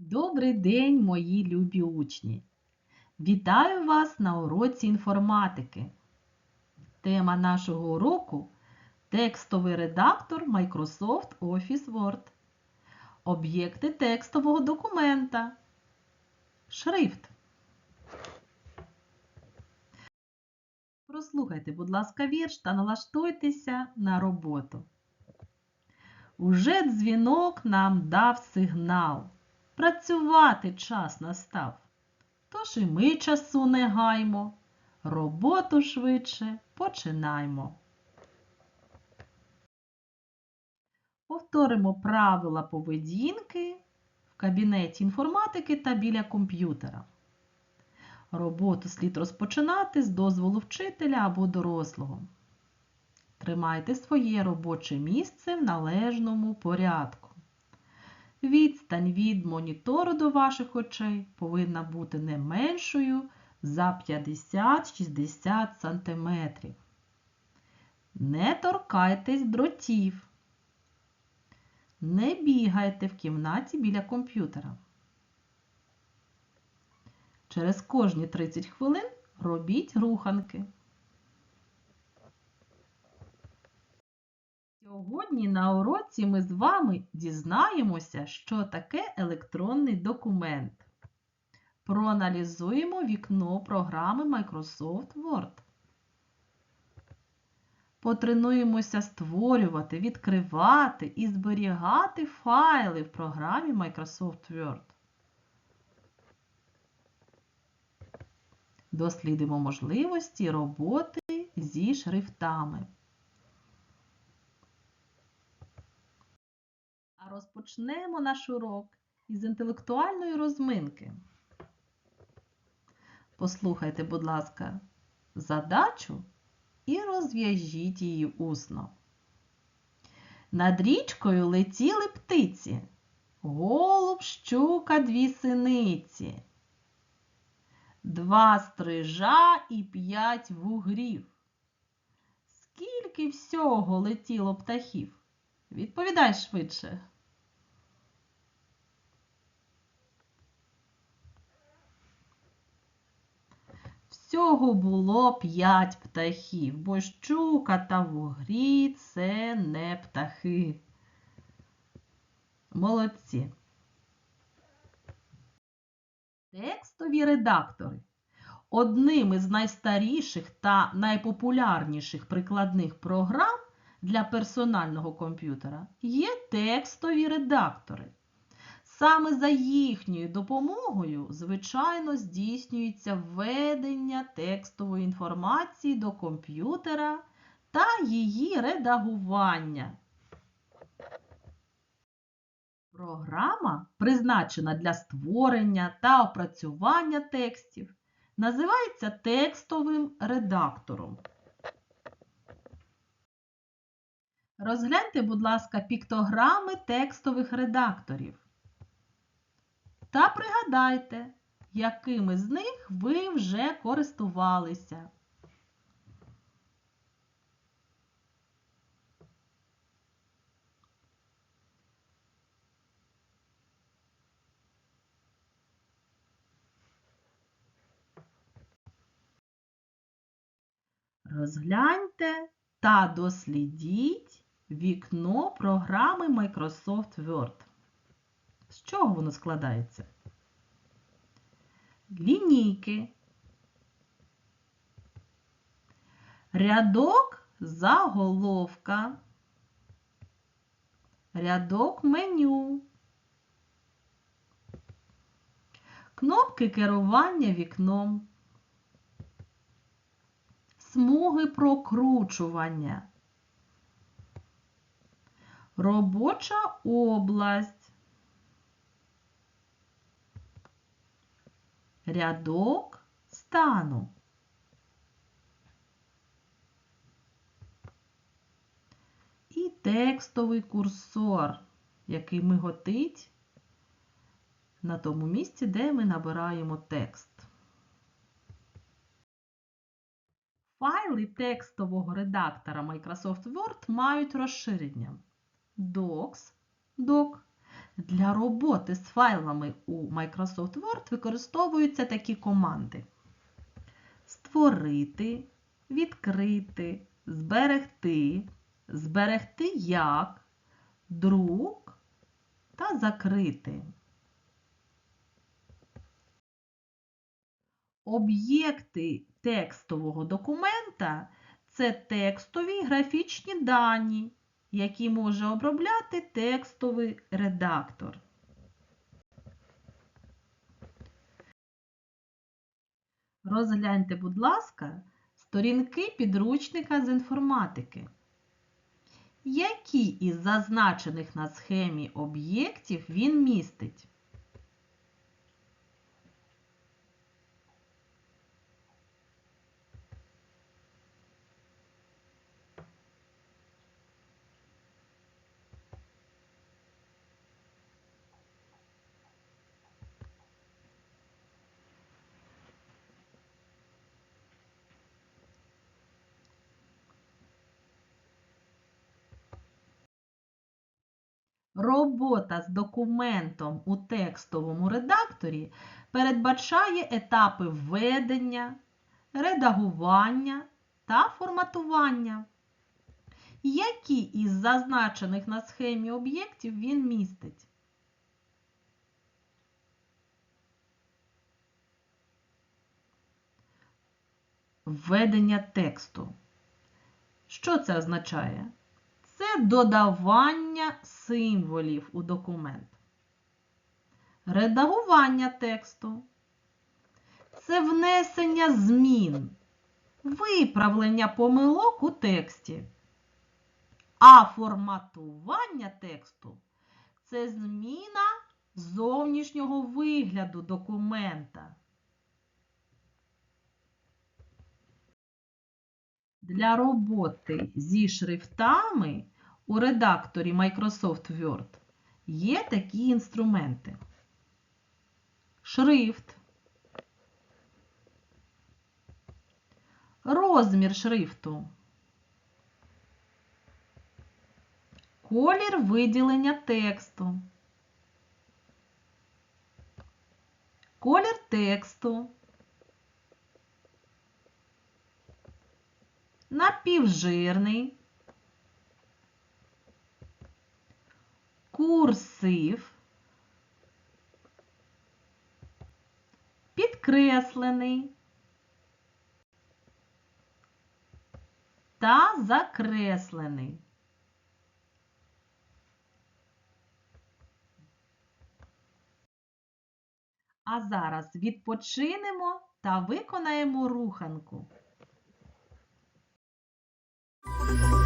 Добрий день, мої любі учні! Вітаю вас на уроці інформатики. Тема нашого уроку текстовий редактор Microsoft Office Word. Об'єкти текстового документа. Шрифт. Прослухайте, будь ласка, вірш та налаштуйтеся на роботу. Уже дзвінок нам дав сигнал. Працювати час настав. Тож і ми часу не гаймо, роботу швидше починаймо. Повторимо правила поведінки в кабінеті інформатики та біля комп'ютера. Роботу слід розпочинати з дозволу вчителя або дорослого. Тримайте своє робоче місце в належному порядку. Відстань від монітору до ваших очей повинна бути не меншою за 50-60 см. Не торкайтесь дротів. Не бігайте в кімнаті біля комп'ютера. Через кожні 30 хвилин робіть руханки. Сьогодні на уроці ми з вами дізнаємося, що таке електронний документ. Проаналізуємо вікно програми Microsoft Word. Потренуємося створювати, відкривати і зберігати файли в програмі Microsoft Word. Дослідимо можливості роботи зі шрифтами. А розпочнемо наш урок із інтелектуальної розминки. Послухайте, будь ласка, задачу і розв'яжіть її усно. Над річкою летіли птиці, голуб, щука, дві синиці, два стрижа і п'ять вугрів. Скільки всього летіло птахів? Відповідай швидше. Всього було п'ять птахів, бо щука та вугрі це не птахи. Молодці. Текстові редактори. Одним із найстаріших та найпопулярніших прикладних програм для персонального комп'ютера є текстові редактори. Саме за їхньою допомогою, звичайно, здійснюється введення текстової інформації до комп'ютера та її редагування. Програма, призначена для створення та опрацювання текстів, називається текстовим редактором. Розгляньте, будь ласка, піктограми текстових редакторів. Та пригадайте, якими з них ви вже користувалися. Розгляньте та дослідіть вікно програми Microsoft Word. Чого воно складається? Лінійки. Рядок заголовка. Рядок меню. Кнопки керування вікном. Смуги прокручування. Робоча область. Рядок стану. І текстовий курсор, який миготить на тому місці, де ми набираємо текст. Файли текстового редактора Microsoft Word мають розширення Docs, Doc, Для роботи з файлами у Microsoft Word використовуються такі команди: створити, відкрити, зберегти, зберегти як, друк та закрити. Об'єкти текстового документа це текстові графічні дані, які може обробляти текстовий редактор. Розгляньте, будь ласка, сторінки підручника з інформатики. Які із зазначених на схемі об'єктів він містить? Робота з документом у текстовому редакторі передбачає етапи введення, редагування та форматування. Які із зазначених на схемі об'єктів він містить? Введення тексту. Що це означає? Це додавання символів у документ. Редагування тексту. Це внесення змін, виправлення помилок у тексті. А форматування тексту це зміна зовнішнього вигляду документа. Для роботи зі шрифтами у редакторі Microsoft Word є такі інструменти. Шрифт, розмір шрифту, колір виділення тексту, колір тексту. Напівжирний, курсив, підкреслений та закреслений. А зараз відпочинемо та виконаємо руханку. Thank you.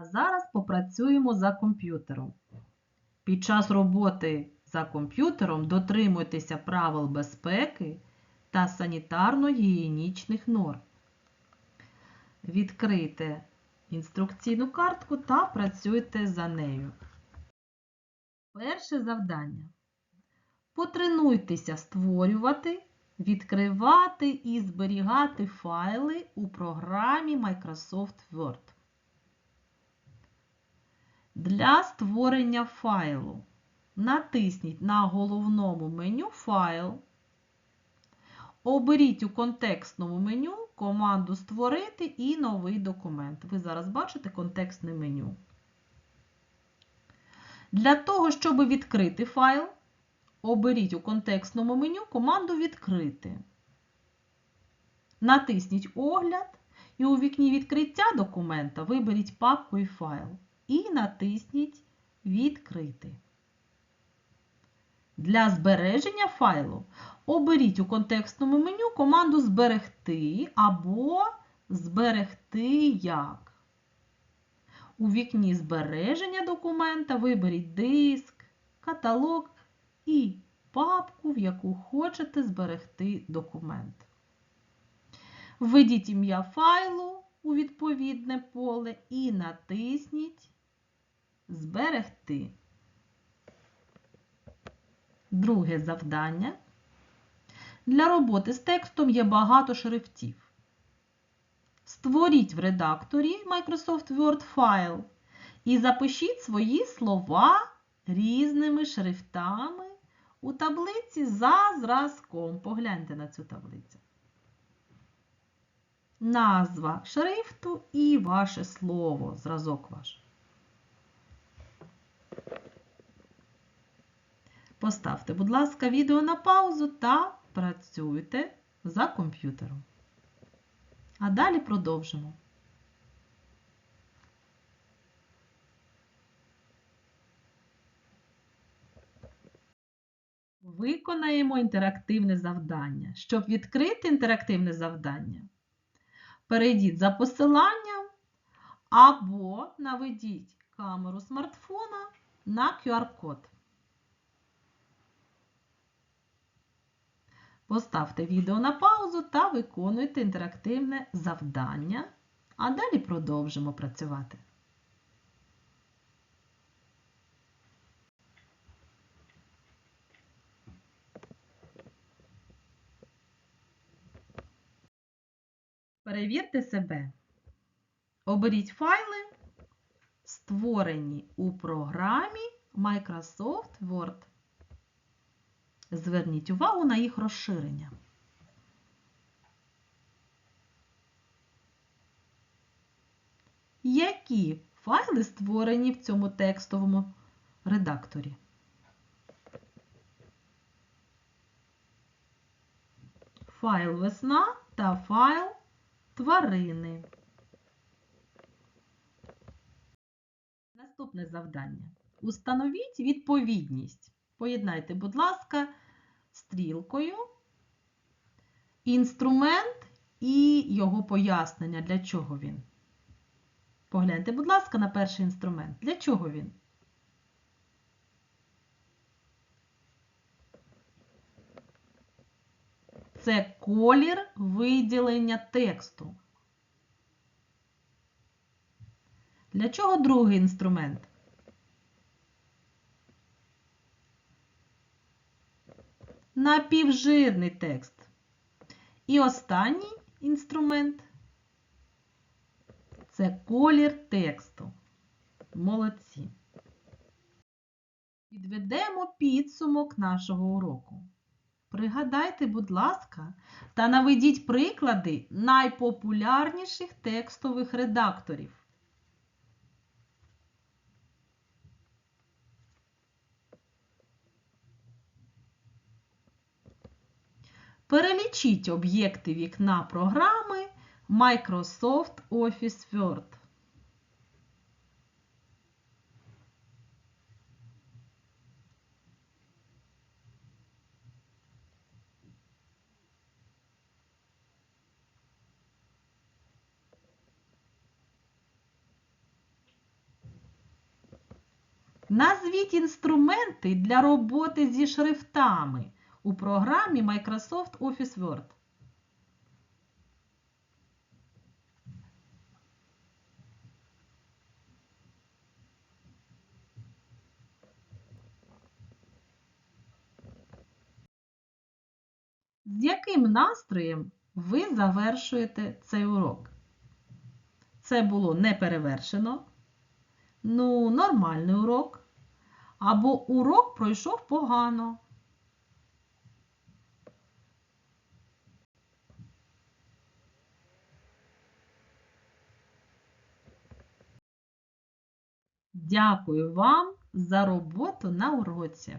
А зараз попрацюємо за комп'ютером. Під час роботи за комп'ютером дотримуйтеся правил безпеки та санітарно-гігієнічних норм. Відкрийте інструкційну картку та працюйте за нею. Перше завдання. Потренуйтеся створювати, відкривати і зберігати файли у програмі Microsoft Word. Для створення файлу натисніть на головному меню Файл. Оберіть у контекстному меню команду Створити і новий документ. Ви зараз бачите контекстне меню. Для того, щоб відкрити файл, оберіть у контекстному меню команду Відкрити. Натисніть Огляд і у вікні відкриття документа виберіть папку і файл і натисніть Відкрити. Для збереження файлу оберіть у контекстному меню команду Зберегти або Зберегти як. У вікні збереження документа виберіть диск, каталог і папку, в яку хочете зберегти документ. Введіть ім'я файлу у відповідне поле і натисніть Зберегти. Друге завдання. Для роботи з текстом є багато шрифтів. Створіть в редакторі Microsoft Word файл і запишіть свої слова різними шрифтами у таблиці за зразком. Погляньте на цю таблицю. Назва шрифту і ваше слово, зразок ваш. Поставте, будь ласка, відео на паузу та працюйте за комп'ютером. А далі продовжимо. Виконаємо інтерактивне завдання. Щоб відкрити інтерактивне завдання, перейдіть за посиланням або наведіть камеру смартфона на QR-код. Поставте відео на паузу та виконуйте інтерактивне завдання, а далі продовжимо працювати. Перевірте себе. Оберіть файли, створені у програмі Microsoft Word. Зверніть увагу на їх розширення. Які файли створені в цьому текстовому редакторі? Файл весна та файл тварини. Наступне завдання. Установіть відповідність. Поєднайте, будь ласка, стрілкою інструмент і його пояснення, для чого він. Погляньте, будь ласка, на перший інструмент. Для чого він? Це колір виділення тексту. Для чого другий інструмент? Напівжирний текст. І останній інструмент це колір тексту. Молодці. Підведемо підсумок нашого уроку. Пригадайте, будь ласка, та наведіть приклади найпопулярніших текстових редакторів. Перелічіть об'єкти вікна програми Microsoft Office Word. Назвіть інструменти для роботи зі шрифтами у програмі Microsoft Office Word. З яким настроєм ви завершуєте цей урок? Це було неперевершено, ну, нормальний урок, або урок пройшов погано. Дякую вам за роботу на уроці.